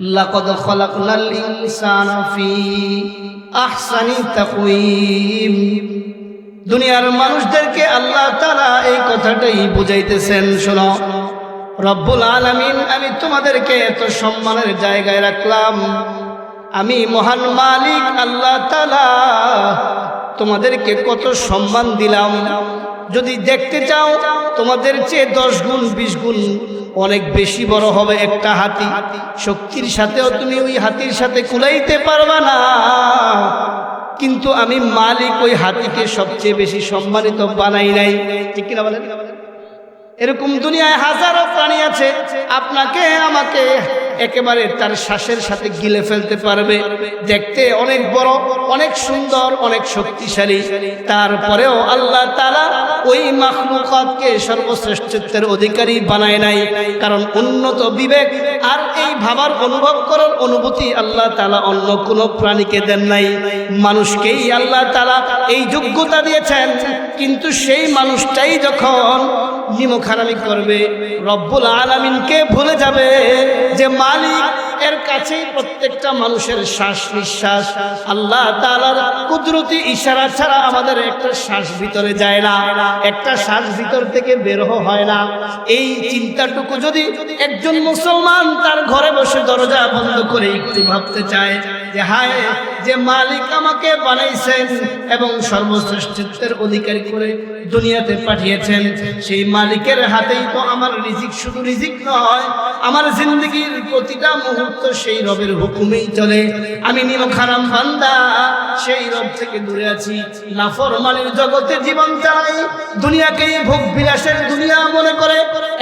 লাকদ খলাকনাল ইনসানা ফি আহসানি তাকওয়িম। দুনিয়ার মানুষদেরকে আল্লাহ তাআলা এই কথাটাই বুঝাইতেছেন, শোনো। রব্বুল আলামিন, আমি তোমাদেরকে এত সম্মানের জায়গায় রাখলাম। আমি মহান মালিক, আল্লাহ তাআলা তোমাদেরকে কত সম্মান দিলাম। যদি দেখতে চাও, তোমাদের চেয়ে দশ গুণ, বিশ গুণ অনেক বেশি বড় হবে একটা হাতি। শক্তির সাথেও তুমি ওই হাতির সাথে কুলাইতে পারবা না। কিন্তু আমি মালিক ওই হাতিকে সবচেয়ে বেশি সম্মানিত বানাই নাই। ঠিক কিনা বলেন? এরকম দুনিয়ায় হাজারো প্রাণী আছে। আপনাকে, আমাকে একেবারে তার শ্বাসের সাথে গিলে ফেলতে পারবে। দেখতে অনেক বড়, অনেক সুন্দর, অনেক শক্তিশালী। তারপরেও আল্লাহ তালা ওই মাখলুকাতকে সর্বশ্রেষ্ঠত্বের অধিকারী বানায় নাই। কারণ উন্নত বিবেক আর এই ভাবার অনুভব করার অনুভূতি আল্লাহ তালা অন্য কোনো প্রাণীকে দেন নাই। মানুষকেই আল্লাহ তালা এই যোগ্যতা দিয়েছেন। কিন্তু সেই মানুষটাই যখন নিমখারামি করবে। রব্বুল আলমিনকে ভুলে যাবে যে মালিক এর কাছেই প্রত্যেকটা মানুষের শ্বাস নিঃশ্বাস। আল্লাহ তালার কুদরতি ইশারা ছাড়া আমাদের একটা শ্বাস ভিতরে যায় না। একটা শ্বাস ভিতর থেকে বের হয় না। এই চিন্তাটুকু যদি একজন মুসলমান তার ঘরে বসে দরজা বন্ধ করে একটু ভাবতে চায় যে হায় যে মালিক আমাকে বানাইছেন এবং সর্বশ্রেষ্ঠত্বের অধিকারী করে দুনিয়াতে পাঠিয়েছেন, সেই মালিকের হাতেই তো আমার রিজিক শুধু রিজিক নয়, আমার জিন্দগির প্রতিটা মুহূর্ত সেই রবের হুকুমেই চলে। আমি নিম খারাম বান্দা, সেই রব থেকে দূরে আছি, নাফরমানের জগতে জীবন চালাই, দুনিয়াকেই ভোগ বিলাসের দুনিয়া মনে করে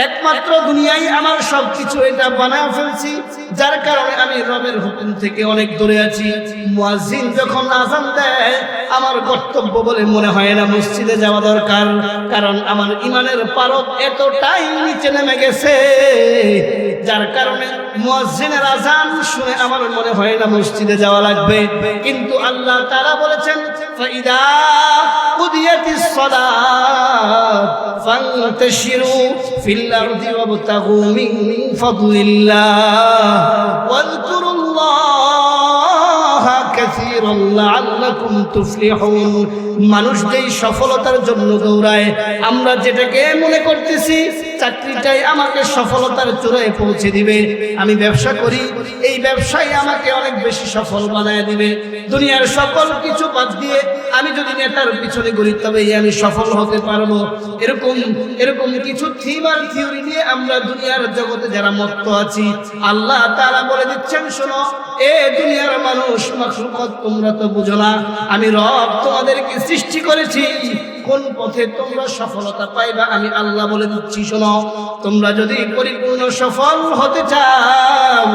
একমাত্র দুনিয়াই আমার সবকিছু এটা বানায় ফেলছি, যার কারণে আমি রবের হুকুম থেকে অনেক দূরে আছি। মুয়াজ্জিন যখন আজান দেয়, আমার কর্তব্য বলে মনে হয় না মসজিদে যাওয়া দরকার, কারণ আমার ইমানের পারক এতটাই নিচে নেমে গেছে, যার কারণে মুয়াজ্জিনের আজান শুনে আমার মনে হয় না মসজিদে যাওয়া লাগবে। কিন্তু আল্লাহ তারা বলেছেন, ফাইদা উদিয়াতিস সালাত, ফান্তাশিরু ফিল আরদি ওয়াবতাগু মিন ফাদলিল্লাহ ওয়াযকুরুল্লাহ কাসীরান লাআল্লাকুম তুফলিহুন। মানুষ যেই সফলতার জন্য দৌড়ায়, আমরা যেটাকে মনে করতেছি, চাকরিটাই আমাকে সফলতার চূড়ায় পৌঁছে দিবে। আমি ব্যবসা করি, এই ব্যবসায় আমাকে অনেক বেশি সফল বানায় দিবে। দুনিয়ার সকল কিছু বাদ দিয়ে আমি যদি নেতার পিছনে ঘুরি তবে আমি সফল হতে পারব। এরকম এরকম কিছু থিম আর থিওরি নিয়ে আমরা দুনিয়ার জগতে যারা মত্ত আছি, আল্লাহ তারা বলে দিচ্ছেন, শোনো, এ দুনিয়ার মানুষ, মাখলুকত তোমরা তো বুঝো না। আমি রব তোমাদেরকে সৃষ্টি করেছি। কোন পথে তোমরা সফলতা পাইবা আমি আল্লাহ বলে দিচ্ছি, শোনো। তোমরা যদি পরিপূর্ণ সফল হতে চাও,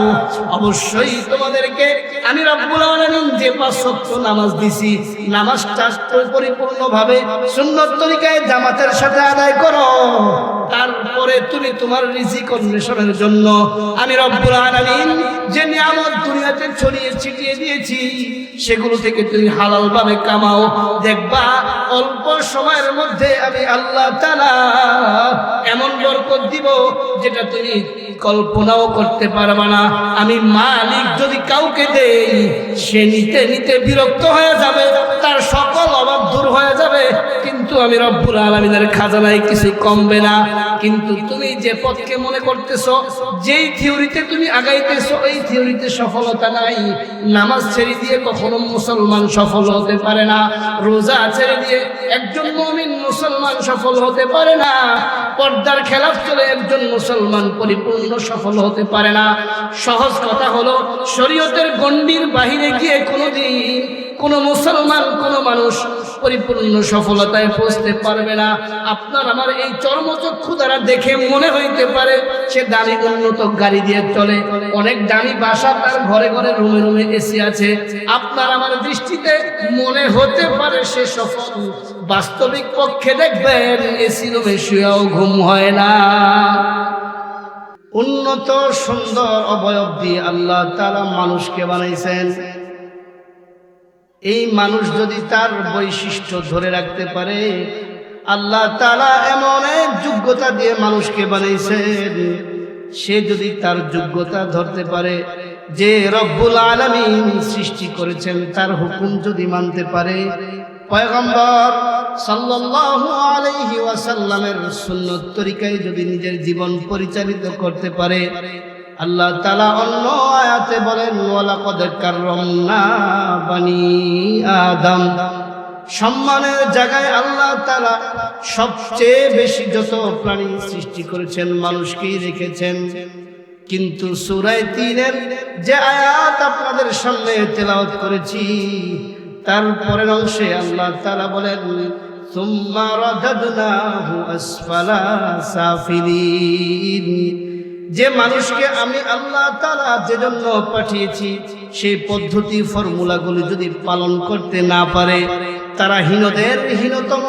অবশ্যই তোমাদেরকে আমি রব্বুল আলামিন যে পাঁচ ওয়াক্ত নামাজ দিছি, নামাজটা পরিপূর্ণভাবে সুন্নত তরিকায় জামাতের সাথে আদায় করো। তারপরে তুমি তোমার রিজিক অন্বেষণের জন্য আমি রব্বুল আলামিন যে নিয়ামত দুনিয়াতে ছড়িয়ে ছিটিয়ে দিয়েছি, সেগুলো থেকে তুমি হালাল ভাবে কামাও। দেখবা, অল্প সময়ের মধ্যে আমি আল্লাহ তাআলা এমন বরকত দিব যেটা তুমি কল্পনাও করতে পারবা না। আমি মালিক যদি কাউকে দেই, সে নিতে নিতে বিরক্ত হয়ে যাবে। তার সকল অভাব দূর হয়ে যাবে। কিন্তু আমি রব্বুল আলমিনের খাজানায় কিছু কমবে না। কিন্তু তুমি যে পথকে মনে করতেছ, যেই থিওরিতে তুমি আগাইতেছো, এই থিওরিতে সফলতা নাই। নামাজ ছেড়ে দিয়ে কখনো মুসলমান সফল হতে পারে না। রোজা ছেড়ে দিয়ে একজন মমিন মুসলমান সফল হতে পারে না। পর্দার খেলাফ চলে একজন মুসলমান পরিপূর্ণ সফল হতে পারে না। সহজ কথা হলো, শরীয়তের গণ্ডির বাহিরে গিয়ে কোনোদিন কোনো মুসলমান, কোনো মানুষ পরিপূর্ণ সফলতায় পৌঁছতে পারবে না। আপনার আমার এই চর্মচক্ষু দ্বারা দেখে মনে হইতে পারে, সে দামি উন্নত গাড়ি দিয়ে চলে। অনেক দামি বাসা তার ঘরে ঘরে রুমে রুমে এসি আছে। আপনার আমার দৃষ্টিতে মনে হতে পারে সে সফল। বাস্তবিক পক্ষে দেখবেন এসি রুমে শুয়েও ঘুম হয় না। উন্নত, সুন্দর, অবয়ব দিয়ে আল্লাহ তারা মানুষকে বানাইছেন। এই মানুষ যদি তার বৈশিষ্ট্য ধরে রাখতে পারে, আল্লাহ তালা এমন এক যোগ্যতা দিয়ে মানুষকে বানাইছেন সে যদি তার যোগ্যতা ধরতে পারে, যে রব্বুল আলামিন সৃষ্টি করেছেন, তার হুকুম যদি মানতে পারে, পয়গম্বর ওয়াসাল্লামের সুন্নত তরিকায় যদি নিজের জীবন পরিচালিত করতে পারে আল্লাহ তাআলা অন্য আয়াতে বলেন ওয়ালাকাদ কাররামনা বানি আদম সম্মানের জায়গায় আল্লাহ তাআলা সবচেয়ে বেশি যত প্রাণী সৃষ্টি করেছেন মানুষকেই রেখেছেন কিন্তু সুরায় তিনের যে আয়াত আপনাদের সামনে তেলাওয়াত করেছি তারপরের অংশে আল্লাহ তাআলা বলেন ثم رددناه أسفل سافلين যে মানুষকে আমি আল্লাহ তাআলা যে জন্য পাঠিয়েছি, সেই পদ্ধতি, ফর্মুলাগুলি যদি পালন করতে না পারে, তারা হীনদের হীনতম।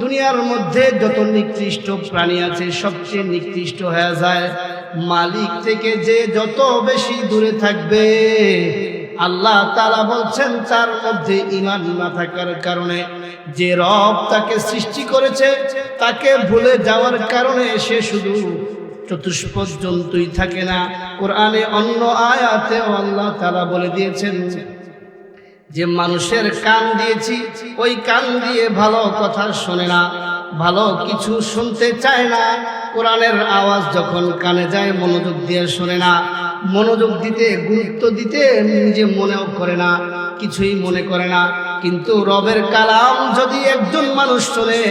দুনিয়ার মধ্যে যত নিকৃষ্ট প্রাণী আছে, সবচেয়ে নিকৃষ্ট হয়ে যায় মালিক থেকে যে যত বেশি দূরে থাকবে। আল্লাহ তালা বলছেন, তার মধ্যে ইমান না থাকার কারণে যে রব তাকে সৃষ্টি করেছে, তাকে ভুলে যাওয়ার কারণে সে শুধু চতুষ্পদ জন্তুই থাকে না। কোরআনে অন্য আয়াতেও আল্লাহ তারা বলে দিয়েছেন যে, মানুষের কান দিয়েছি, ওই কান দিয়ে ভালো কথা শোনে না, ভালো কিছু শুনতে চায় না। কোরআনের আওয়াজ যখন কানে যায়, মনোযোগ দিয়ে শোনে না। মনোযোগ দিতে, গুরুত্ব দিতে নিজে মনেও করে না, কিছুই মনে করে না। কিন্তু রবের কালাম যদি একজন মানুষ শোনে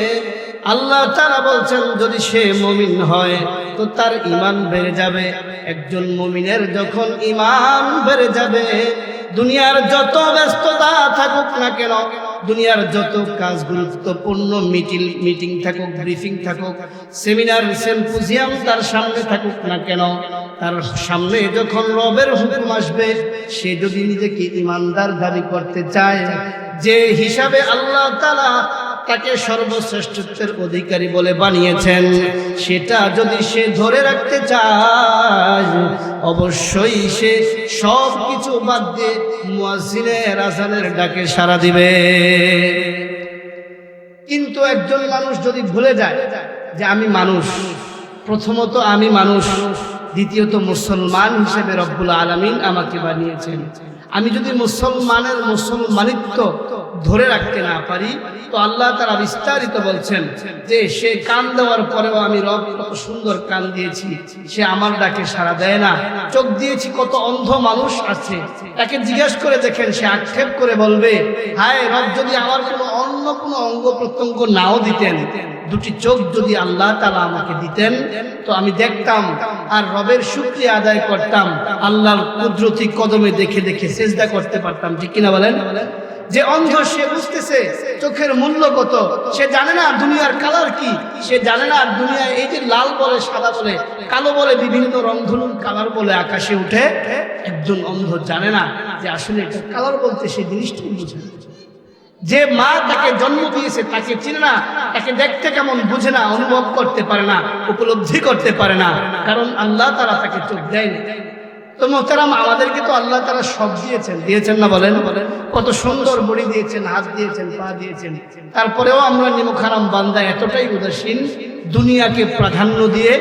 আল্লাহ তারা বলছেন, যদি সে মমিন হয়, তো তার ইমান বেড়ে যাবে। একজন মমিনের যখন ইমান বেড়ে যাবে, দুনিয়ার যত ব্যস্ততা থাকুক না কেন, দুনিয়ার যত কাজ গুরুত্বপূর্ণ, মিটিং মিটিং থাকুক, ব্রিফিং থাকুক, সেমিনার, সেম্পোজিয়াম তার সামনে থাকুক না কেন, তার সামনে যখন রবের হুকুম আসবে, সে যদি নিজেকে ইমানদার দাবি করতে চায়, যে হিসাবে আল্লাহ তালা তাকে সর্বশ্রেষ্ঠত্বের অধিকারী বলে বানিয়েছেন। সেটা যদি সে ধরে রাখতে চায়, অবশ্যই সে সব কিছু বাদ দিয়ে মুয়াজ্জিনের আজানের ডাকে সাড়া দিবে। কিন্তু একজন মানুষ যদি ভুলে যায় যে আমি মানুষ, প্রথমত আমি মানুষ, দ্বিতীয়ত মুসলমান হিসেবে রব্বুল আলমিন আমাকে বানিয়েছেন। আমি যদি মুসলমানের মুসলমানিত্ব ধরে রাখতে না পারি, তো আল্লাহ তারা বিস্তারিত বলছেন যে সে কান দেওয়ার পরেও আমি রব কত সুন্দর কান দিয়েছি, সে আমার ডাকে সাড়া দেয় না। চোখ দিয়েছি কত অন্ধ মানুষ আছে। তাকে জিজ্ঞেস করে দেখেন, সে আক্ষেপ করে বলবে, হায় রব, যদি আমার কোনো অন্য কোনো অঙ্গ প্রত্যঙ্গ নাও দিতেন, দুটি চোখ যদি আল্লাহ তালা আমাকে দিতেন, তো আমি দেখতাম আর রবের শুক্রিয়া আদায় করতাম, আল্লাহর কুদরতি কদমে দেখে দেখে সেজদা করতে পারতাম। ঠিক কিনা বলেন? যে অন্ধ সে বুঝতেছে চোখের মূল্য কত, সে জানে না দুনিয়ার কালার কি, সে জানে না দুনিয়ায় এই যে লাল বলে, সাদা বলে, কালো বলে, বিভিন্ন রংধনুর কালার বলে আকাশে উঠে একজন অন্ধ জানে না যে আসলে কালার বলতে সে জিনিসটাই বুঝে যে মা তাকে জন্ম দিয়েছে তাকে চিনে না, তাকে দেখতে কেমন বুঝে না, অনুভব করতে পারে না, উপলব্ধি করতে পারে না, কারণ আল্লাহ তারা তাকে চোখ দেয় না তো মোহতারাম, আমাদেরকে তো আল্লাহ তারা সব দিয়েছেন। দিয়েছেন না বলেন? বলেন কত সুন্দর বড়ি দিয়েছেন, হাত দিয়েছেন, পা দিয়েছেন। তারপরেও আমরা নিমুখারাম বান্দা এতটাই উদাসীন, দুনিয়াকে প্রাধান্য দিয়ে,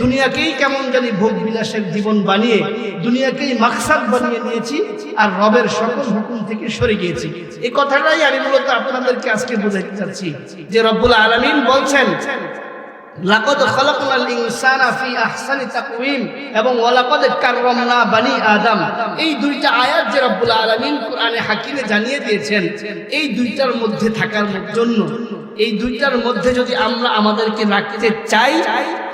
দুনিয়াকেই কেমন জানি ভোগ বিলাসের জীবন বানিয়ে, দুনিয়াকেই মাকসাদ বানিয়ে নিয়েছি আর রবের সকল হুকুম থেকে সরে গিয়েছি। এই কথাটাই আমি মূলত আপনাদেরকে আজকে বোঝাতে চাচ্ছি যে রব্বুল আলমিন বলছেন লাকদ খালাকনাল ইনসানা ফি আহসানি তাকওয়িম এবং ওয়ালাকদ কাররামনা বানি আদম। এই দুইটা আয়াত যে রব্বুল আলামিন কোরআনে হাকিমে জানিয়ে দিয়েছেন, এই দুইটার মধ্যে থাকার জন্য, এই দুইটার মধ্যে যদি আমরা আমাদেরকে রাখতে চাই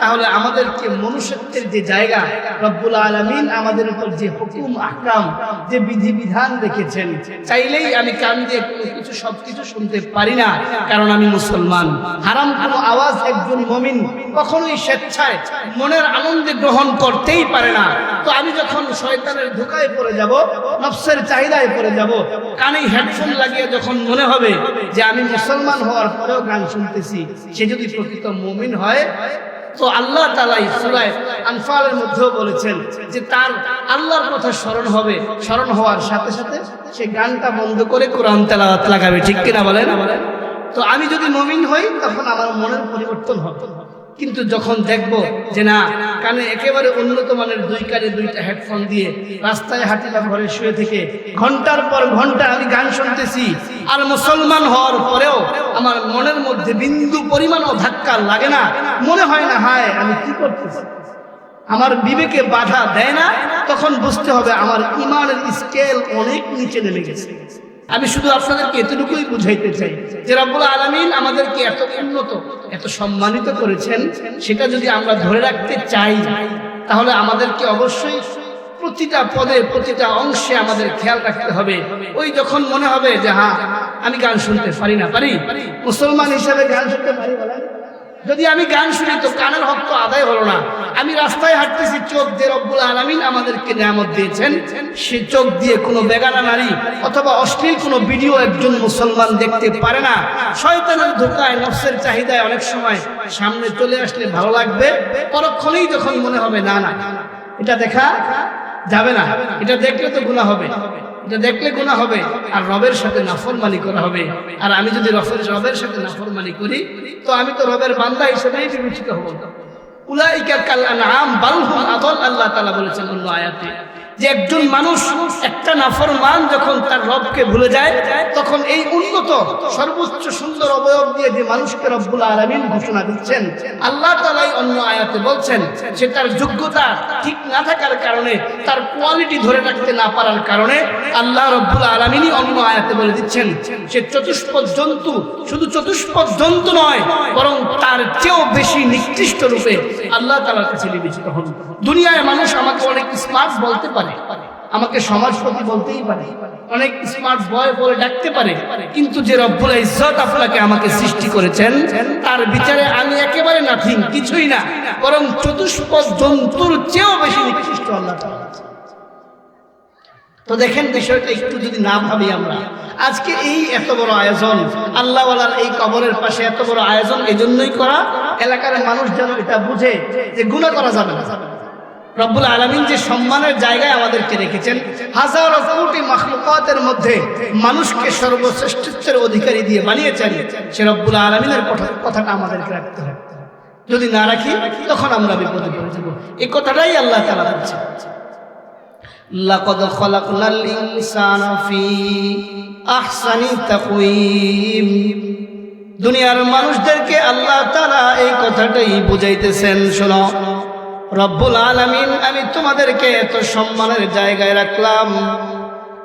তাহলে আমাদেরকে মনুষ্যত্বের যে জায়গা, রব্বুল আলামিন আমাদের উপর যে হুকুম, আহকাম, যে বিধিবিধান রেখেছেন, চাইলেই আমি কান দিয়ে কিছু সব কিছু শুনতে পারি না, কারণ আমি মুসলমান। হারাম কোনো আওয়াজ একজন মমিন কখনোই স্বেচ্ছায় মনের আনন্দে গ্রহণ করতেই পারে না। তো আমি যখন শয়তানের ধোকায় পড়ে যাব, নফসের চাহিদায় পড়ে যাব কানে হেডফোন লাগিয়ে যখন মনে হবে যে আমি মুসলমান হওয়ার পরেও গান শুনতেছি, সে যদি প্রকৃত মমিন হয় তো আল্লাহ তালাই সুরায় আনফালের মধ্যেও বলেছেন যে তার আল্লাহর কথা স্মরণ হবে, স্মরণ হওয়ার সাথে সাথে সে গানটা বন্ধ করে কোরআন তেলাওয়াত লাগাবে, ঠিক কিনা বলেন? তো আমি যদি নবীন হই, তখন আমার মনের পরিবর্তন হবে। কিন্তু যখন দেখব যে না, কানে একেবারে উন্নত মানের দুই কানে দুইটা হেডফোন দিয়ে রাস্তায় হাঁটিলাম ঘরে শুয়ে থেকে ঘণ্টার পর ঘণ্টা আমি গান শুনতেছি। আর মুসলমান হওয়ার পরেও আমার মনের মধ্যে বিন্দু পরিমাণও ধাক্কা লাগে না। মনে হয় না, হায়, আমি কি করতেছি? আমার বিবেকে বাধা দেয় না, তখন বুঝতে হবে আমার ইমানের স্কেল অনেক নিচে নেমে গেছে। আমি শুধু আপনাদেরকে এতটুকুই বুঝাইতে চাই যে রব্বুল আলমিন আমাদেরকে এত উন্নত, এত সম্মানিত করেছেন, সেটা যদি আমরা ধরে রাখতে চাই, তাহলে আমাদেরকে অবশ্যই প্রতিটা পদে, প্রতিটা অংশে আমাদের খেয়াল রাখতে হবে। ওই যখন মনে হবে যে হ্যাঁ আমি গান শুনতে পারি না, পারি। মুসলমান হিসাবে গান শুনতে পারি বলেন। যদি আমি গান শুনি তো কানের হক তো আদায় হলো না। আমি রাস্তায় হাঁটতেছি, চোখ দিয়ে রব্বুল আলমিন আমাদেরকে নিয়ামত দিয়েছেন। সে চোখ দিয়ে কোনো বেগানা নারী অথবা অশ্লীল কোনো ভিডিও একজন মুসলমান দেখতে পারে না। শয়তানের ধোকায়, নফসের চাহিদায় অনেক সময় সামনে চলে আসলে ভালো লাগবে। পরক্ষণেই যখন মনে হবে, না না, এটা দেখা যাবে না। এটা দেখলে তো গুণা হবে। এটা দেখলে গুণা হবে, আর রবের সাথে নাফরমানি করা হবে। আর আমি যদি রফের রবের সাথে নাফরমানি করি, তো আমি তো রবের বান্দা হিসেবেই বিবেচিত হব। উলাইকা কাল আনআম বালহুম আদল, আল্লাহ তাআলা বলেছেন অন্য আয়াতে। যে একজন মানুষ একটা নাফরমান যখন তার রবকে ভুলে যায়, তখন এই উন্নত, সর্বোচ্চ সুন্দর অবয়ব দিয়ে যে মানুষকে রব্বুল আলামিন ঘোষণা দিচ্ছেন, আল্লাহ তালাই অন্য আয়াতে বলছেন, সে তার যোগ্যতা ঠিক না থাকার কারণে, তার কোয়ালিটি ধরে রাখতে না পারার কারণে আল্লাহ রব্বুল আলমিনই অন্য আয়াতে বলে দিচ্ছেন, সে চতুষ্পদ জন্তু শুধু চতুষ্পদ জন্তু নয়, বরং তার চেয়েও বেশি নিকৃষ্ট রূপে আল্লাহ তালার কাছে বিবেচিত হন। দুনিয়ায় মানুষ আমাকে অনেক স্মার্ট বলতে পারে, আমাকে সমাজপতি বলতেই পারে, অনেক স্মার্ট বয় বলে ডাকতে পারে, কিন্তু যে রব্বুল ইজ্জত আপনাকে আমাকে সৃষ্টি করেছেন, তার বিচারে আমি একেবারে নাথিং কিছুই না, বরং চতুষ্পদ জন্তুর চেয়েও বেশি নিকৃষ্ট আল্লাহ তো দেখেন বিষয়টা একটু যদি না ভাবি আমরা, আজকে এই এত বড় আয়োজন, আল্লাহওয়ালার এই কবরের পাশে এত বড় আয়োজন এই জন্যই করা, এলাকার মানুষ যেন এটা বুঝে যে গুণা করা যাবে না। রব্বুল আলমিন যে সম্মানের জায়গায় আমাদেরকে রেখেছেন, হাজার কোটি মাখলুকাতের মধ্যে মানুষকে সর্বশ্রেষ্ঠত্বের অধিকারী দিয়ে বানিয়েছেন, সে রব্বুল আলমিনের কথাটা আমাদেরকে রাখতে হবে। যদি না রাখি, তখন আমরা বিপদে পড়ে যাব। এই কথাটাই আল্লাহ তালা বলছে লাকদ খলাকনাল ইনসানা ফি আহসানি তাকওয়িম। দুনিয়ার মানুষদেরকে আল্লাহ তাআলা এই কথাটাই বুঝাইতেছেন, শোনো। রব্বুল আলামিন, আমি তোমাদেরকে এত সম্মানের জায়গায় রাখলাম।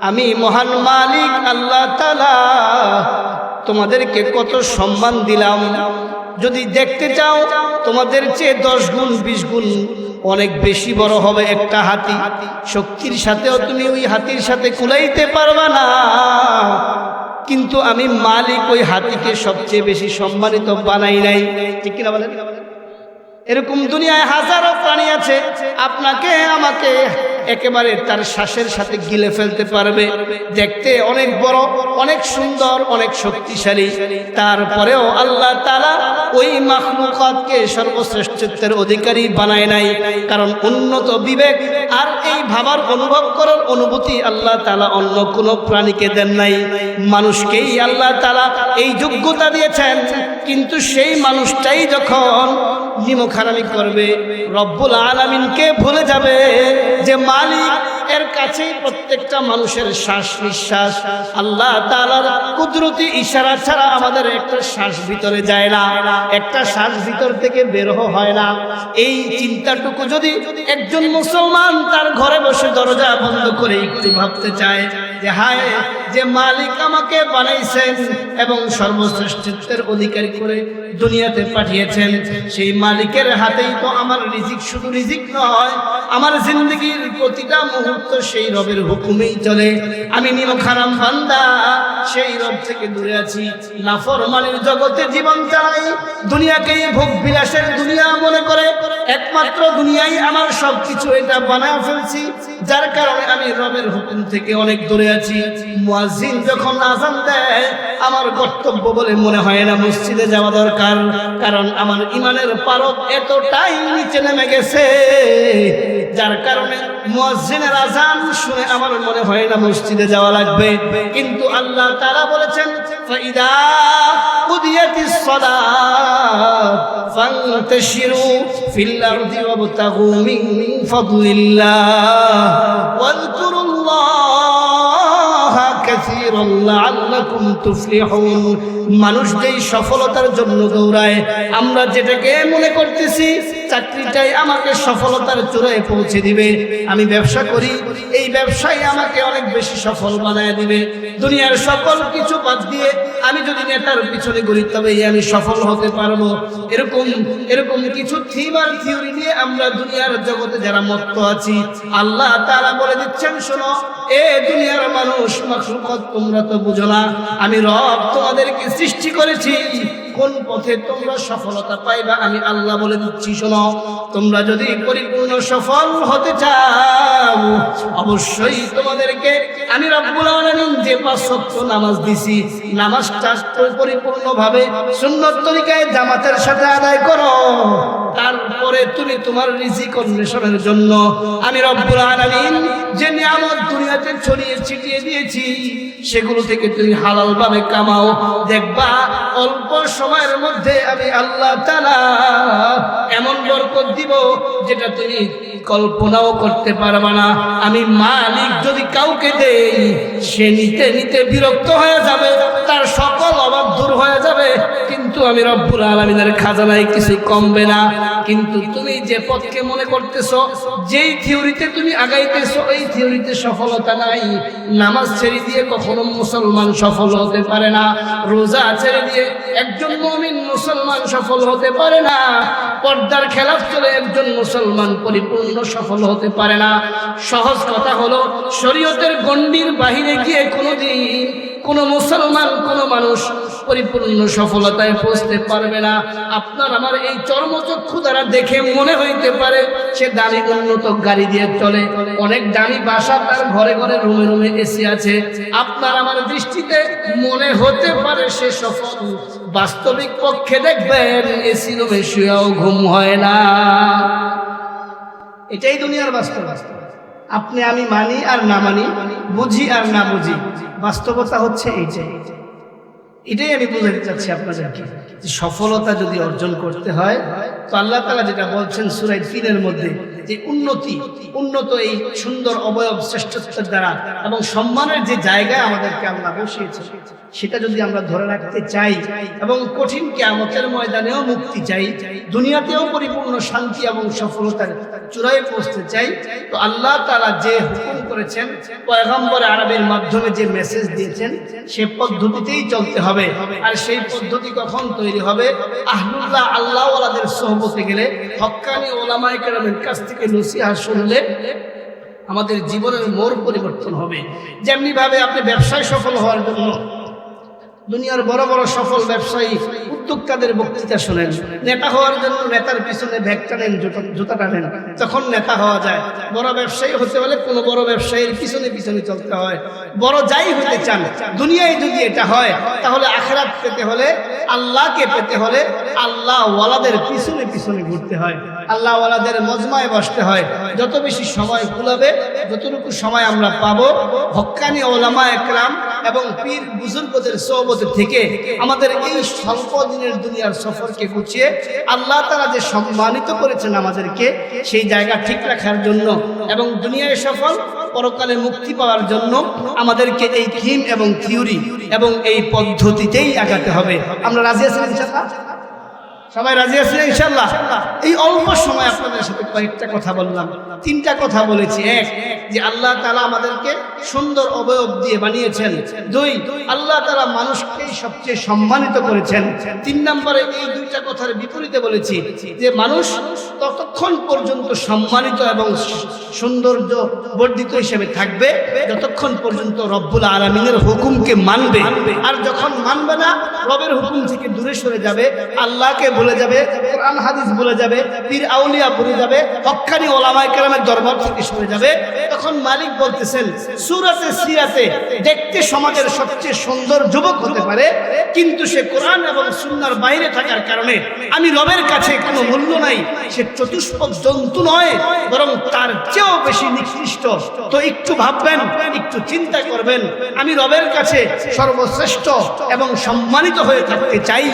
আমি মহান মালিক, আল্লাহ তালা তোমাদেরকে কত সম্মান দিলাম। যদি দেখতে চাও, তোমাদের চেয়ে দশ গুণ, বিশ গুণ অনেক বেশি বড় হবে একটা হাতি। শক্তির সাথেও তুমি ওই হাতির সাথে কুলাইতে পারবা না। কিন্তু আমি মালিক, ওই হাতিকে সবচেয়ে বেশি সম্মানিত বানাই নাই। ঠিক কিনা বলেন? এরকম দুনিয়ায় হাজারো প্রাণী আছে, আপনাকে, আমাকে একেবারে তার শ্বাসের সাথে গিলে ফেলতে পারবে। দেখতে অনেক বড়, অনেক সুন্দর, অনেক শক্তিশালী। তারপরেও আল্লাহ তালা ওই মাখলুকাতকে সর্বশ্রেষ্ঠত্বের অধিকারী বানায় নাই, কারণ উন্নত বিবেক আর এই ভাবার অনুভব করার অনুভূতি আল্লাহ তালা অন্য কোনো প্রাণীকে দেন নাই। মানুষকেই আল্লাহ তালা এই যোগ্যতা দিয়েছেন, কিন্তু সেই মানুষটাই যখন নিমখারামি করবে, রব্বুল আলমিনকে ভুলে যাবে যে মালিক এর কাছেই প্রত্যেকটা মানুষের শ্বাস নিঃশ্বাস, আল্লাহ তালার কুদরতি ইশারা ছাড়া আমাদের একটা শ্বাস ভিতরে যায় না, একটা শ্বাস ভিতর থেকে বের হয় না। এই চিন্তাটুকু যদি একজন মুসলমান তার ঘরে বসে দরজা বন্ধ করে একটু ভাবতে চায় যে হায়, যে মালিক আমাকে বানাইছেন এবং সর্বশ্রেষ্ঠত্বের অধিকারী করে দুনিয়াতে পাঠিয়েছেন, সেই মালিকের হাতেই তো আমার রিজিক শুধু রিজিক নয়, আমার জিন্দগির প্রতিটা মুহূর্ত সেই রবের হুকুমেই চলে। আমি নিমখারাম বান্দা, সেই রব থেকে দূরে আছি, নাফরমানের জগতে জীবন চালাই, দুনিয়াকেই ভোগ বিলাসের দুনিয়া মনে করে, একমাত্র দুনিয়াই আমার সবকিছু এটা বানায় ফেলছি, যার কারণে আমি রবের হুকুম থেকে অনেক দূরে শুনেছি মুয়াজিন যখন আজান দেয়, আমার কর্তব্য বলে মনে হয় না মসজিদে যাওয়া দরকার, কারণ আমার ইমানের পারক এতটাই নিচে নেমে গেছে। যার কারণে মুয়াজিনের আজান শুনে আমার মনে হয় না মসজিদে যাওয়া লাগবে। কিন্তু আল্লাহ তারা বলেছেন, ফাইদা কুদিয়াতিস সালাত ফান্তাশিরু ফিল আরদি ওয়াবতাগু মিন ফাদলিল্লাহ ওয়ালকুরুল্লাহ আল্লাহ তুফলিহুন। মানুষ যেই সফলতার জন্য দৌড়ায়, আমরা যেটাকে মনে করতেছি, চাকরিটাই আমাকে সফলতার চূড়ায় পৌঁছে দিবে। আমি ব্যবসা করি, এই ব্যবসায় আমাকে অনেক বেশি সফল বানায় দিবে। দুনিয়ার সকল কিছু বাদ দিয়ে আমি যদি নেতার পিছনে ঘুরি তবে আমি সফল হতে পারব। এরকম এরকম কিছু থিম আর থিওরি নিয়ে আমরা দুনিয়ার জগতে যারা মত্ত আছি, আল্লাহ তারা বলে দিচ্ছেন, শোনো, এ দুনিয়ার মানুষ, মাখলুকত তোমরা তো বুঝো না। আমি রব তোমাদেরকে সৃষ্টি করেছি। কোন পথে তোমরা সফলতা পাইবা আমি আল্লাহ বলে দিচ্ছি, শোনো। তোমরা যদি পরিপূর্ণ সফল হতে চাও, অবশ্যই তোমাদেরকে আমি রব্বুল আলামিন যে পাঁচ ওয়াক্ত নামাজ দিছি, নামাজটা পরিপূর্ণভাবে সুন্নত তরিকায় জামাতের সাথে আদায় করো। তারপরে তুমি তোমার রিজিক অন্বেষণের জন্য আমি রব্বুল আলামিন যে নিয়ামত দুনিয়াতে ছড়িয়ে ছিটিয়ে দিয়েছি, সেগুলো থেকে তুমি হালাল ভাবে কামাও। দেখবা, অল্প সময়ের মধ্যে আমি আল্লাহ তাআলা এমন বরকত দিব যেটা তুমি কল্পনাও করতে পারবে না। আমি মালিক যদি কাউকে দেই, সে নিতে নিতে বিরক্ত হয়ে যাবে, তার সকল অভাব দূর হয়ে যাবে। কিন্তু আমি রব্বুল আলমিনের খাজানায় কিছু কমবে না। কিন্তু তুমি যে পথকে মনে করতেছো, যেই থিওরিতে তুমি আগাইতেছো, এই থিওরিতে সফলতা নাই। নামাজ ছেড়ে দিয়ে কখনো মুসলমান সফল হতে পারে না। রোজা ছেড়ে দিয়ে একজন মমিন মুসলমান সফল হতে পারে না। পর্দার খেলাফ চলে একজন মুসলমান পরিপূর্ণ সফল হতে পারে না। সহজ কথা হলো, শরীয়তের গণ্ডির বাহিরে গিয়ে কোনোদিন কোনো মুসলমান, কোনো মানুষ পরিপূর্ণ সফলতায় পৌঁছতে পারবে না। আপনার আমার এই চর্মচক্ষু দ্বারা দেখে মনে হইতে পারে, সে দামি উন্নত গাড়ি দিয়ে চলে। অনেক দামি বাসা তার ঘরে ঘরে রুমে রুমে এসি আছে। আপনার আমার দৃষ্টিতে মনে হতে পারে সে সফল। বাস্তবিক পক্ষে দেখবেন, এসি রুমে শুয়েও ঘুম হয় না। এটাই দুনিয়ার বাস্তব। আপনি আমি মানি আর না মানি, বুঝি আর না বুঝি, বাস্তবতা হচ্ছে এইটাই। এটাই আমি বোঝাতে চাচ্ছি আপনাদেরকে যে সফলতা যদি অর্জন করতে হয়, তো আল্লাহ তালা যেটা বলছেন সুরাই তিনের মধ্যে যে উন্নতি, উন্নত এই সুন্দর অবয়ব শ্রেষ্ঠত্বের দ্বারা এবং সম্মানের যে জায়গায় আমাদেরকে আল্লাহ বসিয়েছে সেটা যদি আমরা ধরে রাখতে চাই এবং কঠিন কেয়ামতের ময়দানেও মুক্তি চাই, দুনিয়াতেও পরিপূর্ণ শান্তি এবং সফলতার চূড়ায় পৌঁছতে চাই, তো আল্লাহ তারা যে হুকুম করেছেন, পয়গম্বর আরবের মাধ্যমে যে মেসেজ দিয়েছেন, সে পদ্ধতিতেই চলতে হবে। আর সেই পদ্ধতি কখন তৈরি হবে? আহমুল্লাহ আল্লাহ সহবতে গেলে হক্কানি ওলামাই কেরামের কাছ থেকে নসিহা শুনলে আমাদের জীবনের মোর পরিবর্তন হবে। যেমনি ভাবে আপনি ব্যবসায় সফল হওয়ার জন্য দুনিয়ার বড় বড় সফল ব্যবসায়ী উদ্যোক্তাদের বক্তৃতা শোনেন। নেতা হওয়ার জন্য নেতার পিছনে ব্যাগ টানেন, জুতা- টানেন। তখন নেতা হওয়া যায়, বড় ব্যবসায়ী হতে হলে কোনো বড় ব্যবসায়ীর পিছনে পিছনে চলতে হয়। বড় যাই হতে চান, দুনিয়ায় যদি এটা হয়, তাহলে আখরাত পেতে হলে, আল্লাহকে পেতে হলে আল্লাহ ওয়ালাদের পিছনে পিছনে ঘুরতে হয়। আল্লাহ ওয়ালাদের মজমায় বসতে হয়। যত বেশি সময় কুলাবে যতটুকু সময় আমরা পাবো, হক্কানি ওলামা একরাম এবং পীর বুজুর্গদের সহবতের থেকে আমাদের এই স্বল্প দিনের দুনিয়ার সফরকে গুছিয়ে আল্লাহ তারা যে সম্মানিত করেছেন আমাদেরকে, সেই জায়গা ঠিক রাখার জন্য এবং দুনিয়ায় সফল পরকালে মুক্তি পাওয়ার জন্য আমাদেরকে এই থিম এবং থিওরি এবং এই পদ্ধতিতেই আগাতে হবে। আমরা রাজি আছি সবাই রাজি আছেন ইনশাল্লাহ এই অল্প সময় আপনাদের সাথে কয়েকটা কথা বললাম। তিনটা কথা বলেছি। এক, যে আল্লাহ তালা আমাদেরকে সুন্দর অবয়ব দিয়ে বানিয়েছেন। দুই, আল্লাহ তালা মানুষকে সবচেয়ে সম্মানিত করেছেন। তিন নম্বরে এই দুইটা কথার বিপরীতে বলেছি যে মানুষ ততক্ষণ পর্যন্ত সম্মানিত এবং সৌন্দর্য বর্ধিত হিসেবে থাকবে, যতক্ষণ পর্যন্ত রব্বুল আলমিনের হুকুমকে মানবে। আর যখন মানবে না, রবের হুকুম থেকে দূরে সরে যাবে, আল্লাহকে বলে ভুলে যাবে, কোরআন, হাদিস ভুলে যাবে, পীর আউলিয়া ভুলে যাবে হক্কানি ওলামায়ে কেরামের দরবার থেকে সরে যাবে। তখন মালিক বলতেছেন, সুরাতে সিরাতে দেখতে সমাজের সবচেয়ে সুন্দর যুবক হতে পারে, কিন্তু সে কোরআন এবং সুন্নার বাইরে থাকার কারণে আমি রবের কাছে কোনো মূল্য নাই। সে চতুষ্পদ জন্তু নয়, বরং তার চেয়েও বেশি নিকৃষ্ট। তো একটু ভাববেন, একটু চিন্তা করবেন। আমি রবের কাছে সর্বশ্রেষ্ঠ এবং সম্মানিত হয়ে থাকতে চাই,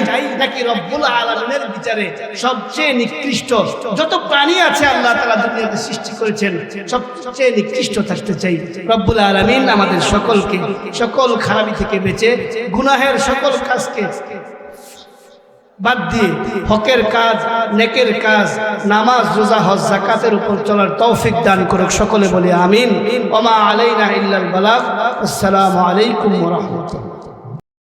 নাকি রব্বুল আলমিনের বিচারে সবচেয়ে নিকৃষ্ট, যত প্রাণী আছে আল্লাহ তালা দুনিয়াতে সৃষ্টি করেছেন, সবচেয়ে নিকৃষ্ট থাকতে চাই। রব্বুল আলমিন আমাদের সকলকে, সকল খারাপি থেকে বেঁচে, গুনাহের সকল কাজকে বাদ দিয়ে হকের কাজ, নেকের কাজ, নামাজ, রোজা, হজ জাকাতের উপর চলার তৌফিক দান করুক সকলে বলে আমিন। ওমা আলাইনা ইল্লাল বালাগ। আসসালামু আলাইকুম ওয়া রাহমাতুল্লাহ।